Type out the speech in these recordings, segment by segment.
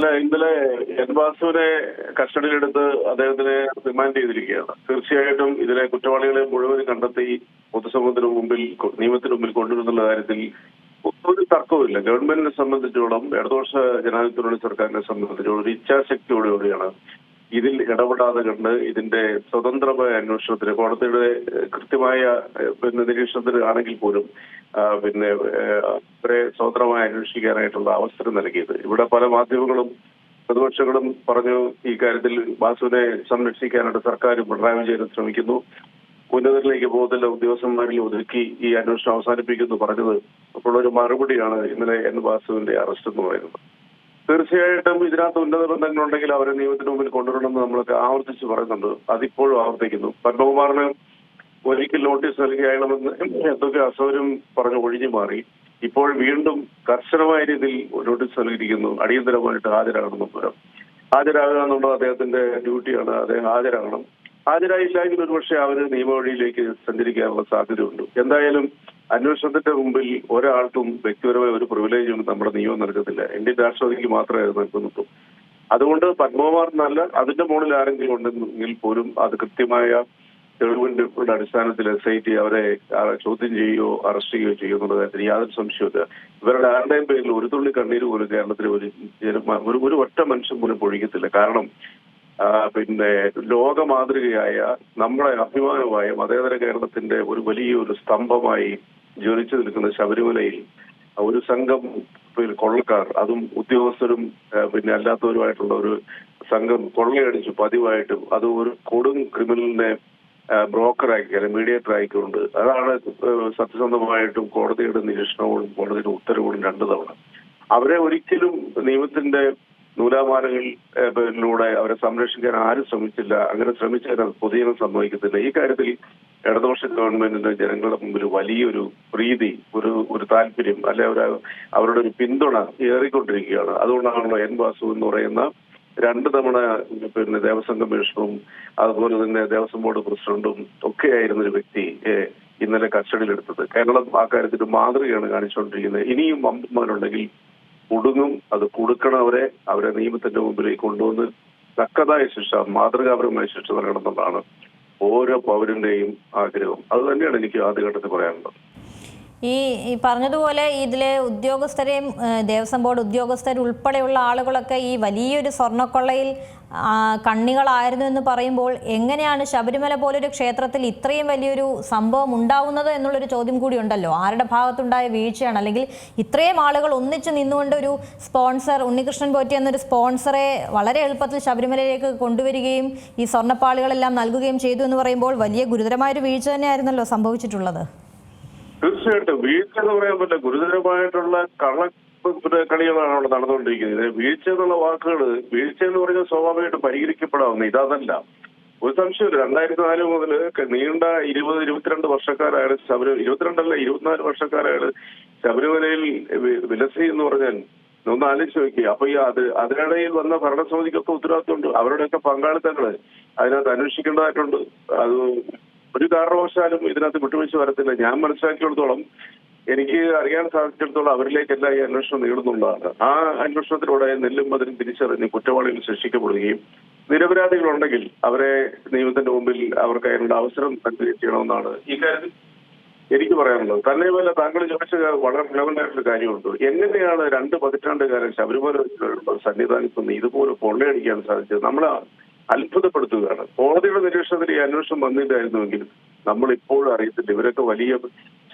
അല്ല ഇന്നലെ എൻ വാസുവിനെ കസ്റ്റഡിയിലെടുത്ത് അദ്ദേഹത്തിനെ റിമാൻഡ് ചെയ്തിരിക്കുകയാണ്. തീർച്ചയായിട്ടും ഇതിലെ കുറ്റവാളികളെ മുഴുവൻ കണ്ടെത്തി പൊതുസമൂഹത്തിന് മുമ്പിൽ നിയമത്തിന് മുമ്പിൽ കൊണ്ടുവരുന്നുള്ള കാര്യത്തിൽ ഒരു തർക്കവുമില്ല. ഗവൺമെന്റിനെ സംബന്ധിച്ചോളം ഇടതുപക്ഷ ജനാധിപത്യ സർക്കാരിനെ സംബന്ധിച്ചോളം ഒരു ഇച്ഛാശക്തിയോടുകൂടിയാണ് ഇതിൽ ഇടപെടാതെ കണ്ട് ഇതിന്റെ സ്വതന്ത്രമായ അന്വേഷണത്തിന് കോടതിയുടെ കൃത്യമായ പിന്നെ നിരീക്ഷണത്തിന് ആണെങ്കിൽ പോലും പിന്നെ ഇവരെ സ്വതന്ത്രമായി അന്വേഷിക്കാനായിട്ടുള്ള അവസരം നൽകിയത്. ഇവിടെ പല മാധ്യമങ്ങളും പ്രതിപക്ഷങ്ങളും പറഞ്ഞു ഈ കാര്യത്തിൽ വാസുവിനെ സംരക്ഷിക്കാനായിട്ട് സർക്കാർ പിണറായി വിജയൻ ശ്രമിക്കുന്നു. ഉന്നതരിലേക്ക് പോകുന്നില്ല ഉദ്യോഗസ്ഥന്മാരിൽ ഒതുക്കി ഈ അന്വേഷണം അവസാനിപ്പിക്കുന്നു പറഞ്ഞത്. അപ്പോൾ ഒരു മറുപടിയാണ് ഇന്നലെ എൻ വാസുവിന്റെ അറസ്റ്റ് എന്ന് പറയുന്നത്. തീർച്ചയായിട്ടും ഇതിനകത്ത് ഉന്നത ബന്ധങ്ങളുണ്ടെങ്കിൽ അവരെ നിയമത്തിന് മുമ്പിൽ കൊണ്ടുവരണമെന്ന് നമ്മളൊക്കെ ആവർത്തിച്ച് പറയുന്നുണ്ട്. അതിപ്പോഴും ആവർത്തിക്കുന്നു. പത്മകുമാറിന് ഒരിക്കൽ നോട്ടീസ് നൽകി എന്തൊക്കെ അസൗകര്യം പറഞ്ഞ് ഒഴിഞ്ഞു മാറി. ഇപ്പോൾ വീണ്ടും കർശനമായ രീതിയിൽ നോട്ടീസ് നൽകിയിരിക്കുന്നു. അടിയന്തരമായിട്ട് ഹാജരാകണമെന്ന് പറയാം ഹാജരാകുക എന്നുള്ളത് അദ്ദേഹത്തിന്റെ ഡ്യൂട്ടിയാണ്. അദ്ദേഹം ഹാജരാകണം. ഹാജരായില്ലെങ്കിൽ ഒരുപക്ഷെ അവർ നിയമവഴിയിലേക്ക് സഞ്ചരിക്കാനുള്ള സാധ്യതയുണ്ട്. എന്തായാലും അന്വേഷണത്തിന്റെ മുമ്പിൽ ഒരാൾക്കും വ്യക്തിപരമായ ഒരു പ്രിവിലേജും നമ്മുടെ നിയമം നൽകത്തില്ല. ഇന്ത്യൻ രാഷ്ട്രപതിക്ക് മാത്രമേ അത് നൽകുന്നുള്ളൂ. അതുകൊണ്ട് പത്മകുമാർ നല്ല അതിന്റെ മുകളിൽ ആരെങ്കിലും ഉണ്ടെങ്കിൽ പോലും അത് കൃത്യമായ തെളിവിന്റെ അടിസ്ഥാനത്തിൽ എസ് ഐ ടി അവരെ ചോദ്യം ചെയ്യുകയോ അറസ്റ്റ് ചെയ്യുകയോ ചെയ്യുമോ എന്നുള്ള കാര്യത്തിൽ യാതൊരു സംശയമില്ല ഇവരുടെ ആരുടെയും പേരിൽ ഒരു തുള്ളി കണ്ണീര് പോലും കേരളത്തിലെ ഒരു ഒരു ഒറ്റ മനുഷ്യൻ പോലും പൊഴിക്കത്തില്ല കാരണം പിന്നെ ലോക മാതൃകയായ നമ്മുടെ അഭിമാനമായ മതേതര കേരളത്തിന്റെ ഒരു വലിയൊരു സ്തംഭമായി ജ്വലിച്ചു നിൽക്കുന്ന ശബരിമലയിൽ ഒരു സംഘം പിന്നെ കൊള്ളക്കാർ അതും ഉദ്യോഗസ്ഥരും പിന്നെ അല്ലാത്തവരുമായിട്ടുള്ള ഒരു സംഘം കൊള്ളയടിച്ചു പതിവായിട്ടും അത് ഒരു കൊടും ക്രിമിനലിനെ ബ്രോക്കറാക്കി അല്ലെങ്കിൽ മീഡിയേറ്റർ ആയിക്കൊണ്ട് അതാണ് സത്യസന്ധമായിട്ടും കോടതിയുടെ നിരീക്ഷണവും കോടതിയുടെ ഉത്തരവുകളും രണ്ടു തവണ. അവരെ ഒരിക്കലും നിയമത്തിന്റെ നൂലാമാലകളിലൂടെ അവരെ സംരക്ഷിക്കാൻ ആരും ശ്രമിച്ചില്ല. അങ്ങനെ ശ്രമിച്ചാൽ അത് പൊതുജനം സംഭവിക്കത്തില്ല. ഈ കാര്യത്തിൽ ഇടതുപക്ഷ ഗവൺമെന്റിന്റെ ജനങ്ങളുടെ മുമ്പിൽ വലിയൊരു പ്രീതി ഒരു ഒരു താല്പര്യം അല്ലെ ഒരു അവരുടെ ഒരു പിന്തുണ ഏറിക്കൊണ്ടിരിക്കുകയാണ്. അതുകൊണ്ടാണല്ലോ എൻ വാസു എന്ന് പറയുന്ന രണ്ട് തവണ പിന്നെ ദേവസ്വം കമ്മീഷണറും അതുപോലെ തന്നെ ദേവസ്വം ബോർഡ് പ്രസിഡന്റും ഒക്കെ ആയിരുന്ന ഒരു വ്യക്തി ഇന്നലെ കസ്റ്റഡിയിലെടുത്തത്. കേരളം ആ കാര്യത്തിൽ മാതൃകയാണ് കാണിച്ചുകൊണ്ടിരിക്കുന്നത്. ഇനിയും വമ്പന്മാരുണ്ടെങ്കിൽ കുടുങ്ങും. അത് കൊടുക്കണം അവരെ അവരെ നിയമത്തിന്റെ മുമ്പിലേക്ക് കൊണ്ടുവന്ന് തക്കതായ ശിക്ഷ മാതൃകാപരമായ ശിക്ഷ നൽകണമെന്നുള്ളതാണ് ഓരോ പൗരന്റെയും ആഗ്രഹം. അത് തന്നെയാണ് എനിക്ക് ആദ്യഘട്ടത്തിൽ പറയാനുള്ളത്. ഈ ഈ പറഞ്ഞതുപോലെ ഇതിലെ ഉദ്യോഗസ്ഥരെയും ദേവസ്വം ബോർഡ് ഉദ്യോഗസ്ഥർ ഉൾപ്പെടെയുള്ള ആളുകളൊക്കെ ഈ വലിയൊരു സ്വർണക്കൊള്ളയിൽ കണ്ണികളായിരുന്നു എന്ന് പറയുമ്പോൾ എങ്ങനെയാണ് ശബരിമല പോലൊരു ക്ഷേത്രത്തിൽ ഇത്രയും വലിയൊരു സംഭവം ഉണ്ടാവുന്നത് എന്നുള്ളൊരു ചോദ്യം കൂടി ഉണ്ടല്ലോ. ആരുടെ ഭാഗത്തുണ്ടായ വീഴ്ചയാണ്? അല്ലെങ്കിൽ ഇത്രയും ആളുകൾ ഒന്നിച്ച് നിന്നുകൊണ്ട് ഒരു സ്പോൺസർ ഉണ്ണികൃഷ്ണൻ പോറ്റി എന്നൊരു സ്പോൺസറെ വളരെ എളുപ്പത്തിൽ ശബരിമലയിലേക്ക് കൊണ്ടുവരികയും ഈ സ്വർണപ്പാളികളെല്ലാം നൽകുകയും ചെയ്തു എന്ന് പറയുമ്പോൾ വലിയ ഗുരുതരമായൊരു വീഴ്ച തന്നെയായിരുന്നല്ലോ സംഭവിച്ചിട്ടുള്ളത്. തീർച്ചയായിട്ടും. വീഴ്ച എന്ന് പറയാൻ പറ്റില്ല. ഗുരുതരമായിട്ടുള്ള കള്ള കളികളാണ് അവിടെ നടന്നുകൊണ്ടിരിക്കുന്നത്. വീഴ്ച എന്നുള്ള വാക്കുകൾ വീഴ്ച എന്ന് പറഞ്ഞാൽ സ്വാഭാവികമായിട്ട് പരിഹരിക്കപ്പെടാവുന്ന ഇതല്ല. ഒരു സംശയമില്ല രണ്ടായിരത്തി നാല് മുതൽ നീണ്ട ഇരുപത് ഇരുപത്തിരണ്ട് വർഷക്കാരാണ് ശബരി ഇരുപത്തിരണ്ടല്ല ഇരുപത്തിനാല് വർഷക്കാരാണ് ശബരിമലയിൽ വിലസി എന്ന് പറഞ്ഞാൽ ഒന്ന് ആലോചിച്ച് നോക്കി അപ്പൊ ഈ അത് അതിനിടയിൽ വന്ന ഭരണസമിതിക്കൊക്കെ ഉത്തരവാദിത്തമുണ്ട് അവരുടെയൊക്കെ പങ്കാളിത്തങ്ങൾ അതിനകത്ത് അന്വേഷിക്കേണ്ടതായിട്ടുണ്ട്. അത് ഒരു കാരണവശാലും ഇതിനകത്ത് വിട്ടുവീഴ്ച വരത്തില്ല. ഞാൻ മനസ്സിലാക്കിയിടത്തോളം എനിക്ക് അറിയാൻ സാധിച്ചിടത്തോളം അവരിലേക്കല്ല ഈ അന്വേഷണം നീളുന്നുള്ളതാണ് ആ അന്വേഷണത്തിലൂടെ നെല്ലും മതിലും തിരിച്ചറിഞ്ഞ് കുറ്റവാളികൾ ശിക്ഷിക്കപ്പെടുകയും നിരപരാധികളുണ്ടെങ്കിൽ അവരെ നിയമത്തിന്റെ മുമ്പിൽ അവർക്ക് അതിനുള്ള അവസരം തന്നെ ചെയ്യണമെന്നാണ് ഈ കാര്യത്തിൽ എനിക്ക് പറയാനുള്ളത്. തന്നെയുമല്ല താങ്കൾ ചോദിച്ച വളരെ relevant കാര്യമുണ്ട്. എങ്ങനെയാണ് രണ്ട് പതിറ്റാണ്ടുകാലം ശബരിമല സന്നിധാനത്ത് നിന്ന് ഇതുപോലെ കൊള്ളയടിക്കാൻ സാധിച്ചത്? നമ്മളെ അത്ഭുതപ്പെടുത്തുകയാണ്. കോടതിയുടെ നിരീക്ഷണത്തിൽ ഈ അന്വേഷണം വന്നിട്ടായിരുന്നുവെങ്കിൽ നമ്മൾ ഇപ്പോഴും അറിയത്തില്ല. ഇവരൊക്കെ വലിയ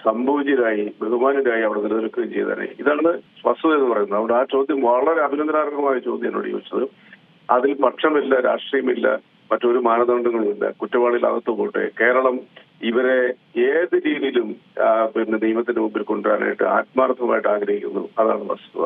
സംഭൂജിതരായി ബഹുമാനരായി അവിടെ നിലനിൽക്കുകയും ചെയ്തേനെ. ഇതാണ് വസ്തുത എന്ന് പറയുന്നത്. അവിടെ ആ ചോദ്യം വളരെ അഭിനന്ദനാർഹമായ ചോദ്യം എന്നോട് ചോദിച്ചത്. അതിൽ പക്ഷമില്ല രാഷ്ട്രീയമില്ല മറ്റൊരു മാനദണ്ഡങ്ങളുമില്ല. കുറ്റവാളികൾ അകത്തു പോട്ടെ. കേരളം ഇവരെ ഏത് രീതിയിലും പിന്നെ നിയമത്തിന്റെ മുമ്പിൽ കൊണ്ടുവരാനായിട്ട് ആത്മാർത്ഥമായിട്ട് ആഗ്രഹിക്കുന്നു. അതാണ് വസ്തുത.